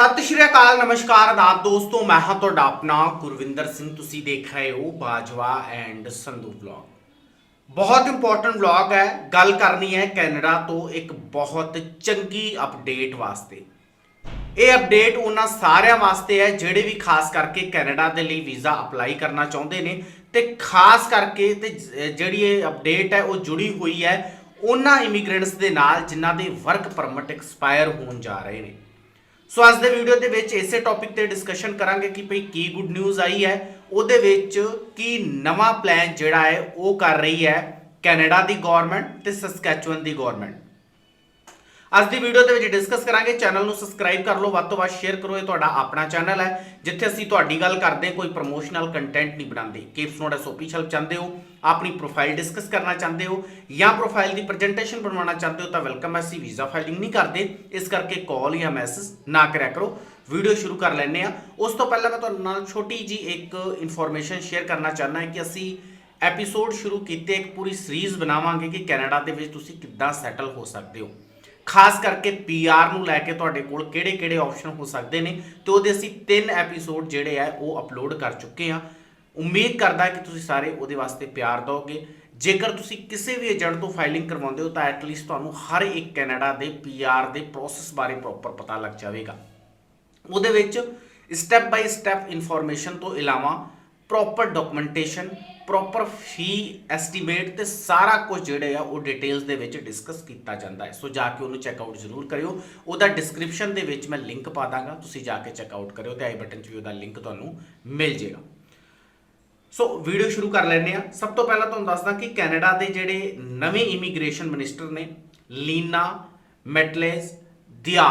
ਸਤਿ ਸ਼੍ਰੀ ਅਕਾਲ, ਨਮਸਕਾਰ, ਆਦਾਬ ਦੋਸਤੋ, ਮੈਂ ਹਾਂ ਤੁਹਾਡਾ ਆਪਣਾ ਗੁਰਵਿੰਦਰ ਸਿੰਘ। ਤੁਸੀਂ ਦੇਖ ਰਹੇ ਹੋ ਬਾਜਵਾ ਐਂਡ ਸੰਧੂ ਵਲੌਗ ਬਹੁਤ ਇੰਪੋਰਟੈਂਟ ਵਲੌਗ ਹੈ। ਗੱਲ ਕਰਨੀ ਹੈ ਕੈਨੇਡਾ ਤੋਂ ਇੱਕ ਬਹੁਤ ਚੰਗੀ ਅਪਡੇਟ ਵਾਸਤੇ। ਇਹ ਅਪਡੇਟ ਉਹਨਾਂ ਸਾਰਿਆਂ ਵਾਸਤੇ ਹੈ ਜਿਹੜੇ ਵੀ ਖਾਸ ਕਰਕੇ ਕੈਨੇਡਾ ਦੇ ਲਈ ਵੀਜ਼ਾ ਅਪਲਾਈ ਕਰਨਾ ਚਾਹੁੰਦੇ ਨੇ ਤੇ ਖਾਸ ਕਰਕੇ ਤੇ ਜਿਹੜੀ ਇਹ ਅਪਡੇਟ ਹੈ ਉਹ ਜੁੜੀ ਹੋਈ ਹੈ ਉਹਨਾਂ ਇਮੀਗ੍ਰੈਂਟਸ ਦੇ ਨਾਲ ਜਿਨ੍ਹਾਂ ਦੇ ਵਰਕ ਪਰਮਿਟ ਐਕਸਪਾਇਰ ਹੋਣ ਜਾ ਰਹੇ ਨੇ। ਸੋ ਅੱਜ ਦੇ ਵੀਡੀਓ ਦੇ ਵਿੱਚ ਇਸੇ ਟੌਪਿਕ ਤੇ ਡਿਸਕਸ਼ਨ ਕਰਾਂਗੇ ਕਿ ਭਈ ਕੀ ਗੁੱਡ ਨਿਊਜ਼ ਆਈ ਹੈ, ਉਹਦੇ ਵਿੱਚ ਕੀ ਨਵਾਂ ਪਲਾਨ ਜਿਹੜਾ ਹੈ ਉਹ ਕਰ ਰਹੀ ਹੈ ਕੈਨੇਡਾ ਦੀ ਗਵਰਨਮੈਂਟ ਤੇ ਸਸਕੈਚੁਅਨ ਦੀ ਗਵਰਨਮੈਂਟ ਅੱਜ ਦੀ ਵੀਡੀਓ ਦੇ ਵਿੱਚ ਡਿਸਕਸ ਕਰਾਂਗੇ। ਚੈਨਲ ਨੂੰ ਸਬਸਕ੍ਰਾਈਬ ਕਰ ਲਓ। ਵੱਧ ਤੋਂ ਵੱਧ ਸ਼ੇਅਰ ਕਰੋ। ਇਹ ਤੁਹਾਡਾ ਆਪਣਾ ਚੈਨਲ ਹੈ। ਜਿੱਥੇ ਅਸੀਂ ਤੁਹਾਡੀ ਗੱਲ ਕਰਦੇ ਹਾਂ, ਕੋਈ ਪ੍ਰੋਮੋਸ਼ਨਲ ਕੰਟੈਂਟ ਨਹੀਂ ਬਣਾਉਂਦੇ। ਕਿਪਸ ਨੋਟ ਐਸਓਪੀਸ਼ਲ ਚਾਹੁੰਦੇ ਹੋ ਆਪਣੀ ਪ੍ਰੋਫਾਈਲ ਡਿਸਕਸ ਕਰਨਾ ਚਾਹੁੰਦੇ ਹੋ ਜਾਂ ਪ੍ਰੋਫਾਈਲ ਦੀ ਪ੍ਰੈਜੈਂਟੇਸ਼ਨ ਬਣਵਾਉਣਾ ਚਾਹੁੰਦੇ ਹੋ ਤਾਂ ਵੈਲਕਮ ਹੈ। ਅਸੀਂ ਵੀਜ਼ਾ ਫਾਈਲਿੰਗ ਨਹੀਂ ਕਰਦੇ। ਇਸ ਕਰਕੇ ਕਾਲ ਜਾਂ ਮੈਸੇਜ ਨਾ ਕਰਿਆ ਕਰੋ। ਵੀਡੀਓ ਸ਼ੁਰੂ ਕਰ ਲੈਂਦੇ ਆ ਉਸ ਤੋਂ ਪਹਿਲਾਂ ਮੈਂ ਤੁਹਾਡੇ ਨਾਲ ਛੋਟੀ ਜੀ ਇੱਕ ਇਨਫੋਰਮੇਸ਼ਨ ਸ਼ੇਅਰ ਕਰਨਾ ਚਾਹੁੰਦਾ ਹਾਂ ਕਿ ਅਸੀਂ ਐਪੀਸੋਡ ਸ਼ੁਰੂ ਕੀਤੇ ਇੱਕ ਪੂਰੀ ਸੀਰੀਜ਼ ਬਣਾਵਾਂਗੇ ਕਿ ਕੈਨੇਡਾ ਦੇ ਵਿੱਚ ਤੁਸੀਂ ਕਿੱਦਾਂ ਸੈਟਲ ਹੋ ਸਕਦੇ ਹੋ। ਖਾਸ ਕਰਕੇ ਪੀਆਰ ਨੂੰ ਲੈ ਕੇ ਤੁਹਾਡੇ ਕੋਲ ਕਿਹੜੇ-ਕਿਹੜੇ ਆਪਸ਼ਨ ਹੋ ਸਕਦੇ ਨੇ ਤੇ ਉਹਦੇ ਅਸੀਂ ਤਿੰਨ ਐਪੀਸੋਡ ਜਿਹੜੇ ਆ, ਉਹ ਅਪਲੋਡ ਕਰ ਚੁੱਕੇ ਆ ਉਮੀਦ ਕਰਦਾ ਕਿ ਤੁਸੀਂ ਸਾਰੇ ਉਹਦੇ ਵਾਸਤੇ ਪਿਆਰ ਦਿਓਗੇ। ਜੇਕਰ ਤੁਸੀਂ ਕਿਸੇ ਵੀ ਏਜੰਟ ਤੋਂ ਫਾਈਲਿੰਗ ਕਰਵਾਉਂਦੇ ਹੋ, ਤਾਂ ਐਟਲੀਸਟ ਤੁਹਾਨੂੰ ਹਰ ਇੱਕ ਕੈਨੇਡਾ ਦੇ ਪੀਆਰ ਦੇ ਪ੍ਰੋਸੈਸ ਬਾਰੇ ਪ੍ਰੋਪਰ ਪਤਾ ਲੱਗ ਜਾਵੇਗਾ। ਉਹਦੇ ਵਿੱਚ ਸਟੈਪ ਬਾਈ ਸਟੈਪ ਇਨਫੋਰਮੇਸ਼ਨ ਤੋਂ ਇਲਾਵਾ proper documentation proper fee estimate ਤੇ ਸਾਰਾ ਕੁਝ ਜਿਹੜੇ ਆ, ਉਹ ਡਿਟੇਲਸ ਦੇ ਵਿੱਚ ਡਿਸਕਸ ਕੀਤਾ ਜਾਂਦਾ ਹੈ। ਸੋ ਜਾ ਕੇ ਉਹਨੂੰ ਚੈੱਕ ਆਊਟ ਜ਼ਰੂਰ ਕਰਿਓ। ਉਹਦਾ ਡਿਸਕ੍ਰਿਪਸ਼ਨ ਦੇ ਵਿੱਚ ਮੈਂ ਲਿੰਕ ਪਾ ਦਾਂਗਾ। ਤੁਸੀਂ ਜਾ ਕੇ ਚੈੱਕ ਆਊਟ ਕਰਿਓ ਤੇ ਆਈ ਬਟਨ 'ਚ ਵੀ ਉਹਦਾ ਲਿੰਕ ਤੁਹਾਨੂੰ ਮਿਲ ਜਾਏਗਾ। ਸੋ ਵੀਡੀਓ ਸ਼ੁਰੂ ਕਰ ਲੈਂਦੇ ਆ ਸਭ ਤੋਂ ਪਹਿਲਾਂ ਤੁਹਾਨੂੰ ਦੱਸਦਾ ਕਿ ਕੈਨੇਡਾ ਦੇ ਜਿਹੜੇ ਨਵੇਂ ਇਮੀਗ੍ਰੇਸ਼ਨ ਮਿਨਿਸਟਰ ਨੇ, ਲੀਨਾ ਮੈਟਲੇਸ ਦਿਆ,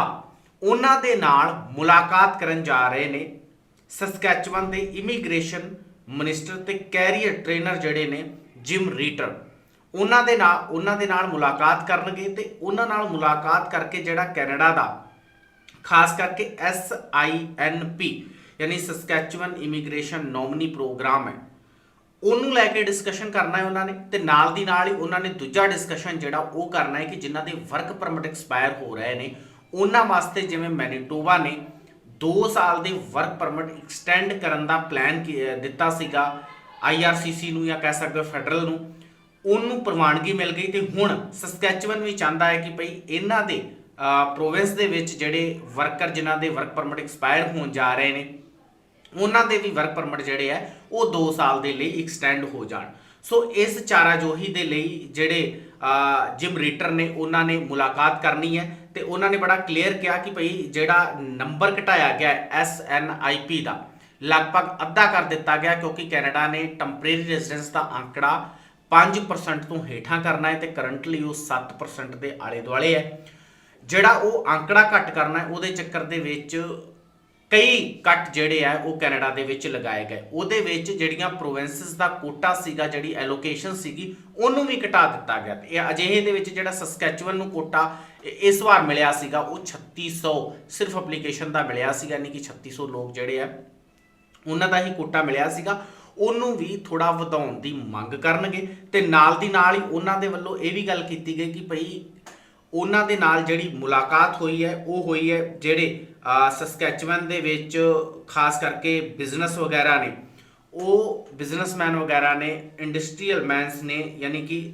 ਉਹਨਾਂ ਦੇ ਨਾਲ ਮੁਲਾਕਾਤ ਕਰਨ ਜਾ ਰਹੇ ਨੇ। ਸਸਕੈਚਵਨ ਦੇ ਇਮੀਗ੍ਰੇਸ਼ਨ ਮਿਨਿਸਟਰ ਤੇ ਕੈਰੀਅਰ ਟ੍ਰੇਨਰ ਜਿਹੜੇ ਨੇ ਜਿਮ ਰੀਟਰ ਉਹਨਾਂ ਦੇ ਨਾਲ, ਉਹਨਾਂ ਦੇ ਨਾਲ ਮੁਲਾਕਾਤ ਕਰਨਗੇ ਤੇ ਉਹਨਾਂ ਨਾਲ ਮੁਲਾਕਾਤ ਕਰਕੇ ਜਿਹੜਾ ਕੈਨੇਡਾ ਦਾ, ਖਾਸ ਕਰਕੇ ਐਸ ਆਈ ਐਨ ਪੀ ਯਾਨੀ ਸਸਕੈਚੁਅਨ ਇਮੀਗ੍ਰੇਸ਼ਨ ਨੋਮਨੀ ਪ੍ਰੋਗਰਾਮ ਹੈ, ਉਹਨੂੰ ਲੈ ਕੇ ਡਿਸਕਸ਼ਨ ਕਰਨਾ ਹੈ ਉਹਨਾਂ ਨੇ ਤੇ ਨਾਲ ਦੀ ਨਾਲ ਹੀ ਉਹਨਾਂ ਨੇ ਦੂਜਾ ਡਿਸਕਸ਼ਨ ਜਿਹੜਾ ਉਹ ਕਰਨਾ ਹੈ ਕਿ ਜਿਨ੍ਹਾਂ ਦੇ ਵਰਕ ਪਰਮਿਟ ਐਕਸਪਾਇਰ ਹੋ ਰਹੇ ਨੇ, ਉਹਨਾਂ ਵਾਸਤੇ ਜਿਵੇਂ ਮੈਨੀਟੋਬਾ ਨੇ 2 ਸਾਲ ਦੇ ਵਰਕ ਪਰਮਿਟ ਐਕਸਟੈਂਡ ਕਰਨ ਦਾ ਪਲਾਨ ਦਿੱਤਾ ਸੀਗਾ ਆਈਆਰਸੀਸੀ ਨੂੰ ਜਾਂ ਕਹਿ ਸਕਦੇ ਹੋ ਫੈਡਰਲ ਨੂੰ। ਉਹਨੂੰ ਪ੍ਰਵਾਨਗੀ ਮਿਲ ਗਈ ਤੇ ਹੁਣ ਸਸਕੈਚੁਅਨ ਵੀ ਚਾਹੁੰਦਾ ਹੈ ਕਿ ਭਈ ਇਹਨਾਂ ਦੇ ਪ੍ਰੋਵਿੰਸ ਦੇ ਵਿੱਚ ਜਿਹੜੇ ਵਰਕਰ ਜਿਨ੍ਹਾਂ ਦੇ ਵਰਕ ਪਰਮਿਟ ਐਕਸਪਾਇਰ ਹੋਣ ਜਾ ਰਹੇ ਨੇ, ਉਹਨਾਂ ਦੇ ਵੀ ਵਰਕ ਪਰਮਿਟ ਜਿਹੜੇ ਆ ਉਹ 2 ਸਾਲ ਦੇ ਲਈ ਐਕਸਟੈਂਡ ਹੋ ਜਾਣ। ਸੋ ਇਸ ਚਾਰਾਜੋਹੀ ਦੇ ਲਈ ਜਿਹੜੇ ਜਿਮ ਰੀਟਰ ਨੇ, ਉਹਨਾਂ ਨੇ ਮੁਲਾਕਾਤ ਕਰਨੀ ਹੈ। ਤੇ ਉਹਨਾਂ ਨੇ ਬੜਾ ਕਲੀਅਰ ਕਿਹਾ ਕਿ ਭਈ ਜਿਹੜਾ ਨੰਬਰ ਘਟਾਇਆ ਗਿਆ ਐਸ ਐਨ ਆਈ ਪੀ ਦਾ, ਲਗਭਗ ਅੱਧਾ ਕਰ ਦਿੱਤਾ ਗਿਆ ਕਿਉਂਕਿ ਕੈਨੇਡਾ ਨੇ ਟੈਂਪਰੇਰੀ ਰੈਜ਼ੀਡੈਂਸ ਦਾ ਅੰਕੜਾ 5% ਤੋਂ ਹੇਠਾਂ ਕਰਨਾ ਹੈ ਤੇ ਕਰੰਟਲੀ ਉਹ 7% ਦੇ ਆਲੇ ਦੁਆਲੇ ਹੈ। ਜਿਹੜਾ ਉਹ ਅੰਕੜਾ ਘੱਟ ਕਰਨਾ ਹੈ, ਉਹਦੇ ਚੱਕਰ ਦੇ ਵਿੱਚ ਕਈ ਕੱਟ ਜਿਹੜੇ ਆ, ਉਹ ਕੈਨੇਡਾ ਦੇ ਵਿੱਚ ਲਗਾਏ ਗਏ। ਉਹਦੇ ਵਿੱਚ ਜਿਹੜੀਆਂ ਪ੍ਰੋਵਿੰਸਸ ਦਾ ਕੋਟਾ ਸੀਗਾ, ਜਿਹੜੀ ਐਲੋਕੇਸ਼ਨ ਸੀਗੀ, ਉਹਨੂੰ ਵੀ ਘਟਾ ਦਿੱਤਾ ਗਿਆ। ਤੇ ਇਹ ਅਜਿਹੇ ਦੇ ਵਿੱਚ ਜਿਹੜਾ ਸਸਕੈਚੁਅਨ ਨੂੰ ਕੋਟਾ ਇਸ ਵਾਰ ਮਿਲਿਆ ਸੀਗਾ, ਉਹ 3600 ਸਿਰਫ ਐਪਲੀਕੇਸ਼ਨ ਦਾ ਮਿਲਿਆ ਸੀਗਾ, ਯਾਨੀ ਕਿ 3600 ਲੋਕ ਜਿਹੜੇ ਆ, ਉਹਨਾਂ ਦਾ ਹੀ ਕੋਟਾ ਮਿਲਿਆ ਸੀਗਾ। ਉਹਨੂੰ ਵੀ ਥੋੜਾ ਵਧਾਉਣ ਦੀ ਮੰਗ ਕਰਨਗੇ ਤੇ ਨਾਲ ਦੀ ਨਾਲ ਹੀ ਉਹਨਾਂ ਦੇ ਵੱਲੋਂ ਇਹ ਵੀ ਗੱਲ ਕੀਤੀ ਗਈ ਕਿ ਭਈ ਉਹਨਾਂ ਦੇ ਨਾਲ ਜਿਹੜੀ ਮੁਲਾਕਾਤ ਹੋਈ ਹੈ, ਉਹ ਹੋਈ ਹੈ ਜਿਹੜੇ ਸਸਕੈਚੁਅਨ ਦੇ ਵਿੱਚ ਖਾਸ ਕਰਕੇ ਬਿਜ਼ਨਸ ਵਗੈਰਾ ਨੇ। ਉਹ ਬਿਜ਼ਨਸਮੈਨ ਵਗੈਰਾ ਨੇ ਇੰਡਸਟਰੀਅਲ ਮੈਨਸ ਨੇ, ਯਾਨੀ ਕਿ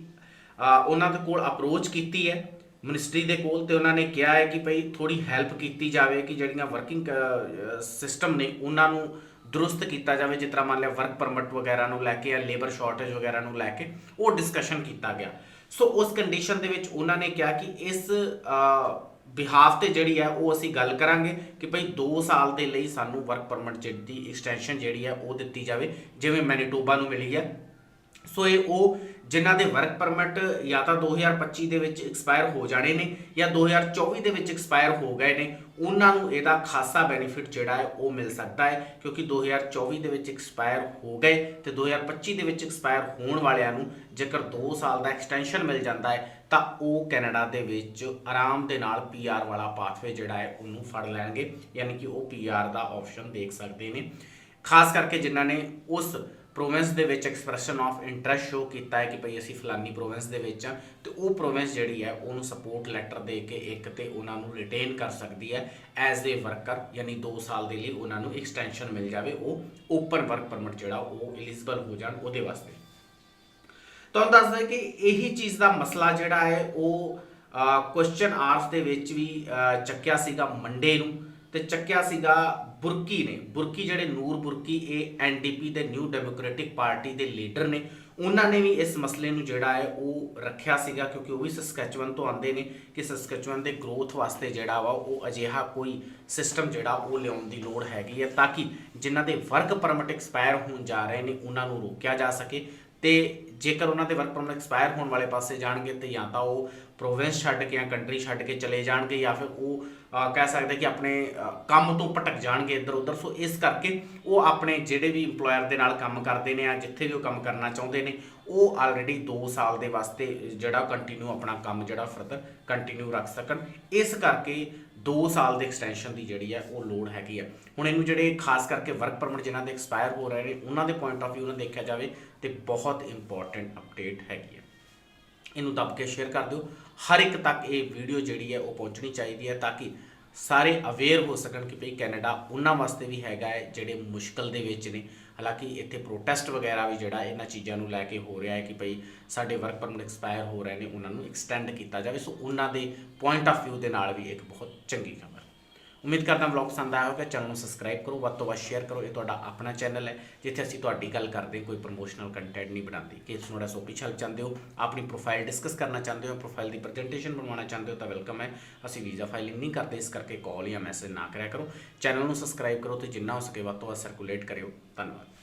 ਉਹਨਾਂ ਦੇ ਕੋਲ ਅਪਰੋਚ ਕੀਤੀ ਹੈ। ਮਿਨਿਸਟਰੀ ਦੇ ਕੋਲ ਤੇ ਉਹਨਾਂ ਨੇ ਕਿਹਾ ਹੈ ਕਿ ਭਈ ਥੋੜੀ ਹੈਲਪ ਕੀਤੀ ਜਾਵੇ ਕਿ ਜਿਹੜੀਆਂ ਵਰਕਿੰਗ ਸਿਸਟਮ ਨੇ, ਉਹਨਾਂ ਨੂੰ ਦਰੁਸਤ ਕੀਤਾ ਜਾਵੇ। ਜਿਸ ਤਰ੍ਹਾਂ ਮੰਨ ਲਿਆ ਵਰਕ ਪਰਮਿਟ ਵਗੈਰਾ ਨੂੰ ਲੈ ਕੇ ਜਾਂ ਲੇਬਰ ਸ਼ਾਰਟੇਜ ਵਗੈਰਾ ਨੂੰ ਲੈ ਕੇ ਉਹ ਡਿਸਕਸ਼ਨ ਕੀਤਾ ਗਿਆ। ਸੋ ਉਸ ਕੰਡੀਸ਼ਨ ਦੇ ਵਿੱਚ ਉਹਨਾਂ ਨੇ ਕਿਹਾ ਕਿ ਇਸ ਬਿਹਾਫ ਤੇ ਜਿਹੜੀ ਹੈ ਉਹ ਅਸੀਂ ਗੱਲ ਕਰਾਂਗੇ ਕਿ ਭਈ 2 ਸਾਲ ਦੇ ਲਈ ਸਾਨੂੰ ਵਰਕ ਪਰਮਿਟ ਜਿਹੜੀ ਐਕਸਟੈਂਸ਼ਨ ਜਿਹੜੀ ਹੈ ਉਹ ਦਿੱਤੀ ਜਾਵੇ, ਜਿਵੇਂ ਮੈਨੀਟੋਬਾ ਨੂੰ ਮਿਲੀ ਹੈ। ਸੋ ਇਹ ਉਹ ਜਿਨ੍ਹਾਂ ਦੇ ਵਰਕ ਪਰਮਿਟ ਜਾਂ ਤਾਂ 2025 ਦੇ ਵਿੱਚ ਐਕਸਪਾਇਰ ਹੋ ਜਾਣੇ ਨੇ ਜਾਂ 2024 ਦੇ ਵਿੱਚ ਐਕਸਪਾਇਰ ਹੋ ਗਏ ਨੇ, ਉਹਨਾਂ ਨੂੰ ਇਹਦਾ ਖਾਸਾ ਬੈਨੀਫਿਟ ਜਿਹੜਾ ਹੈ ਉਹ ਮਿਲ ਸਕਦਾ ਹੈ ਕਿਉਂਕਿ 2024 ਦੇ ਵਿੱਚ ਐਕਸਪਾਇਰ ਹੋ ਗਏ ਤੇ 2025 ਦੇ ਵਿੱਚ ਐਕਸਪਾਇਰ ਹੋਣ ਵਾਲਿਆਂ ਨੂੰ ਜੇਕਰ 2 ਸਾਲ ਦਾ ਐਕਸਟੈਂਸ਼ਨ ਮਿਲ ਜਾਂਦਾ ਹੈ, ਤਾਂ ਉਹ ਕੈਨੇਡਾ ਦੇ ਵਿੱਚ ਆਰਾਮ ਦੇ ਨਾਲ ਪੀਆਰ ਵਾਲਾ ਪਾਥਵੇ ਜਿਹੜਾ ਹੈ ਉਹਨੂੰ ਫੜ ਲੈਣਗੇ, ਯਾਨੀ ਕਿ ਉਹ ਪੀਆਰ ਦਾ ਆਪਸ਼ਨ ਦੇਖ ਸਕਦੇ ਨੇ। ਖਾਸ ਕਰਕੇ ਜਿਨ੍ਹਾਂ ਨੇ ਉਸ ਪ੍ਰੋਵਿੰਸ ਦੇ ਵਿੱਚ ਐਕਸਪ੍ਰੈਸ਼ਨ ਆਫ ਇੰਟਰਸਟ ਸ਼ੋ ਕੀਤਾ ਹੈ ਕਿ ਭਈ ਅਸੀਂ ਫਲਾਨੀ ਪ੍ਰੋਵਿੰਸ ਦੇ ਵਿੱਚ ਆ ਤੇ ਉਹ ਪ੍ਰੋਵਿੰਸ ਜਿਹੜੀ ਹੈ ਉਹਨੂੰ ਸਪੋਰਟ ਲੈਟਰ ਦੇ ਕੇ ਇੱਕ ਤੇ ਉਹਨਾਂ ਨੂੰ ਰਿਟੇਨ ਕਰ ਸਕਦੀ ਹੈ ਐਜ਼ ਅ ਵਰਕਰ ਯਾਨੀ 2 ਸਾਲ ਦੇ ਲਈ ਉਹਨਾਂ ਨੂੰ ਐਕਸਟੈਂਸ਼ਨ ਮਿਲ ਜਾਵੇ, ਉਹ ਓਪਨ ਵਰਕ ਪਰਮਿਟ ਜਿਹੜਾ ਉਹ ਐਲੀਜੀਬਲ ਹੋ ਜਾਣ ਉਹਦੇ ਵਾਸਤੇ। ਤੁਹਾਨੂੰ ਦੱਸਦਾ ਕਿ ਇਹੀ ਚੀਜ਼ ਦਾ ਮਸਲਾ ਜਿਹੜਾ ਹੈ, ਉਹ ਕੁਐਸਚਨ ਆਰਸ ਦੇ ਵਿੱਚ ਵੀ ਚੱਕਿਆ ਸੀਗਾ ਮੰਡੇ ਨੂੰ ਤੇ ਚੱਕਿਆ ਸੀਗਾ ਬੁਰਕੀ ਨੇ, ਬੁਰਕੀ ਜਿਹੜੇ ਨੂਰ ਬੁਰਕੀ, ਇਹ ਐਨਡੀਪੀ ਦੇ ਨਿਊ ਡੈਮੋਕ੍ਰੈਟਿਕ ਪਾਰਟੀ ਦੇ ਲੀਡਰ ਨੇ। ਉਹਨਾਂ ਨੇ ਵੀ ਇਸ ਮਸਲੇ ਨੂੰ ਜਿਹੜਾ ਹੈ ਉਹ ਰੱਖਿਆ ਸੀਗਾ ਕਿਉਂਕਿ ਉਹ ਵੀ ਸਸਕੈਚੁਅਨ ਤੋਂ ਆਉਂਦੇ ਨੇ ਕਿ ਸਸਕੈਚੁਅਨ ਦੇ ਗਰੋਥ ਵਾਸਤੇ ਜਿਹੜਾ ਵਾ ਉਹ ਅਜਿਹਾ ਕੋਈ ਸਿਸਟਮ ਜਿਹੜਾ ਉਹ ਲਿਆਉਣ ਦੀ ਲੋੜ ਹੈਗੀ ਹੈ ਤਾਂ ਕਿ ਜਿਨ੍ਹਾਂ ਦੇ ਵਰਕ ਪਰਮਿਟ ਐਕਸਪਾਇਰ ਹੋਣ ਜਾ ਰਹੇ ਨੇ, ਉਹਨਾਂ ਨੂੰ ਰੋਕਿਆ ਜਾ ਸਕੇ। ਤੇ ਜੇਕਰ ਉਹਨਾਂ ਦੇ ਵਰਕ ਪਰਮਿਟ ਐਕਸਪਾਇਰ ਹੋਣ ਵਾਲੇ ਪਾਸੇ ਜਾਣਗੇ ਤੇ ਜਾਂ ਤਾਂ ਉਹ ਪ੍ਰੋਵਿੰਸ ਛੱਡ ਕੇ ਜਾਂ ਕੰਟਰੀ ਛੱਡ ਕੇ ਚਲੇ ਜਾਣਗੇ ਜਾਂ ਫਿਰ ਉਹ ਕਹਿ ਸਕਦੇ ਕਿ ਆਪਣੇ ਕੰਮ ਤੋਂ ਭਟਕ ਜਾਣਗੇ ਇੱਧਰ ਉੱਧਰ ਸੋ ਇਸ ਕਰਕੇ ਉਹ ਆਪਣੇ ਜਿਹੜੇ ਵੀ EMPLOYER ਦੇ ਨਾਲ ਕੰਮ ਕਰਦੇ ਨੇ ਜਾਂ ਜਿੱਥੇ ਵੀ ਉਹ ਕੰਮ ਕਰਨਾ ਚਾਹੁੰਦੇ ਨੇ, ਉਹ ਆਲਰੇਡੀ 2 ਸਾਲ ਦੇ ਵਾਸਤੇ ਜਿਹੜਾ ਕੰਟੀਨਿਊ ਆਪਣਾ ਕੰਮ ਜਿਹੜਾ ਫਰਦਰ ਕੰਟੀਨਿਊ ਰੱਖ ਸਕਣ। ਇਸ ਕਰਕੇ 2 ਸਾਲ ਦੇ ਐਕਸਟੈਂਸ਼ਨ ਦੀ ਜਿਹੜੀ ਹੈ ਉਹ ਲੋੜ ਹੈਗੀ ਹੈ। ਹੁਣ ਇਹਨੂੰ ਜਿਹੜੇ ਖਾਸ ਕਰਕੇ ਵਰਕ ਪਰਮਿਟ ਜਿਨ੍ਹਾਂ ਦੇ ਐਕਸਪਾਇਰ ਹੋ ਰਹੇ ਨੇ, ਉਹਨਾਂ ਦੇ ਪੁਆਇੰਟ ਆਫ ਵਿਊ ਨਾਲ ਦੇਖਿਆ ਜਾਵੇ ਤੇ ਬਹੁਤ ਇੰਪੋਰਟੈਂਟ ਅਪਡੇਟ ਹੈਗੀ ਹੈ। ਇਹਨੂੰ ਦੱਬ ਕੇ ਸ਼ੇਅਰ ਕਰ ਦਿਓ। ਹਰ ਇੱਕ ਤੱਕ ਇਹ ਵੀਡੀਓ ਜਿਹੜੀ ਹੈ ਉਹ ਪਹੁੰਚਣੀ ਚਾਹੀਦੀ ਹੈ ਤਾਂ ਕਿ ਸਾਰੇ ਅਵੇਅਰ ਹੋ ਸਕਣ ਕਿ ਭਈ ਕੈਨੇਡਾ ਉਹਨਾਂ ਵਾਸਤੇ ਵੀ ਹੈਗਾ ਹੈ ਜਿਹੜੇ ਮੁਸ਼ਕਲ ਦੇ ਵਿੱਚ ਨੇ। ਹਾਲਾਂਕਿ ਇੱਥੇ ਪ੍ਰੋਟੈਸਟ ਵਗੈਰਾ ਵੀ ਜਿਹੜਾ ਇਹਨਾਂ ਚੀਜ਼ਾਂ ਨੂੰ ਲੈ ਕੇ ਹੋ ਰਿਹਾ ਹੈ ਕਿ ਭਈ ਸਾਡੇ ਵਰਕ ਪਰਮਿਟ ਐਕਸਪਾਇਰ ਹੋ ਰਹੇ ਨੇ, ਉਹਨਾਂ ਨੂੰ ਐਕਸਟੈਂਡ ਕੀਤਾ ਜਾਵੇ। ਸੋ ਉਹਨਾਂ ਦੇ ਪੁਆਇੰਟ ਆਫ View ਦੇ ਨਾਲ ਵੀ ਇੱਕ ਬਹੁਤ ਚੰਗੀ ਖਬਰ ਉਮੀਦ ਕਰਦਾ ਵਲੌਗ ਪਸੰਦ ਆਇਆ ਹੋਵੇਗਾ ਚੈਨਲ ਨੂੰ ਸਬਸਕ੍ਰਾਈਬ ਕਰੋ ਵੱਧ ਤੋਂ ਵੱਧ ਸ਼ੇਅਰ ਕਰੋ। ਇਹ ਤੁਹਾਡਾ ਆਪਣਾ ਚੈਨਲ ਹੈ ਜਿੱਥੇ ਅਸੀਂ ਤੁਹਾਡੀ ਗੱਲ ਕਰਦੇ ਹਾਂ, ਕੋਈ ਪ੍ਰੋਮੋਸ਼ਨਲ ਕੰਟੈਂਟ ਨਹੀਂ ਬਣਾਉਂਦੇ। ਕਿ ਤੁਸੀਂ ਤੁਹਾਡਾ ਸੋਪੀ ਛਲ ਚਾਹੁੰਦੇ ਹੋ ਆਪਣੀ ਪ੍ਰੋਫਾਈਲ ਡਿਸਕਸ ਕਰਨਾ ਚਾਹੁੰਦੇ ਹੋ ਪ੍ਰੋਫਾਈਲ ਦੀ ਪ੍ਰੈਜੈਂਟੇਸ਼ਨ ਬਣਵਾਉਣਾ ਚਾਹੁੰਦੇ ਹੋ ਤਾਂ ਵੈਲਕਮ ਹੈ। ਅਸੀਂ ਵੀਜ਼ਾ ਫਾਈਲਿੰਗ ਨਹੀਂ ਕਰਦੇ ਇਸ ਕਰਕੇ ਕਾਲ ਜਾਂ ਮੈਸੇਜ ਨਾ ਕਰਿਆ ਕਰੋ। ਚੈਨਲ ਨੂੰ ਸਬਸਕ੍ਰਾਈਬ ਕਰੋ ਤੇ ਜਿੰਨਾ ਹੋ ਸਕੇ ਵੱਧ ਤੋਂ ਵੱਧ ਸਰਕੂਲੇਟ ਕਰਿਓ। ਧੰਨਵਾਦ।